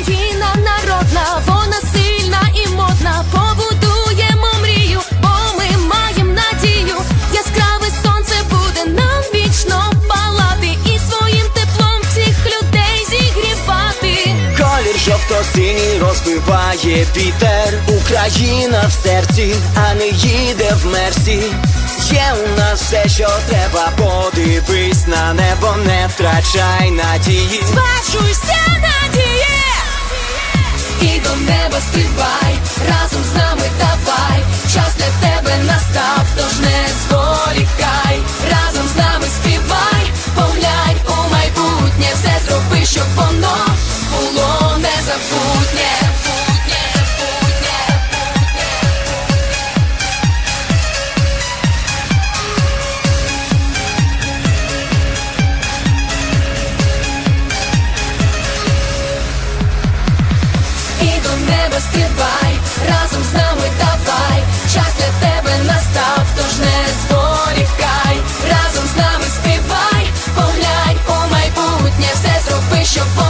Україна народна, вона сильна і модна. Побудуємо мрію, бо ми маємо надію. Яскраве сонце буде нам вічно палати і своїм теплом всіх людей зігрівати. Колір жовто-синій розбиває вітер Україна в серці, а не їде в мерсі Є у нас все, що треба, подивись на небо, не втрачай надії Бачуйся, до пострівай, разом з нами давай, час для тебе настав, тож не зволікай, разом з нами співай, поглянь у майбутнє, все зроби, що по...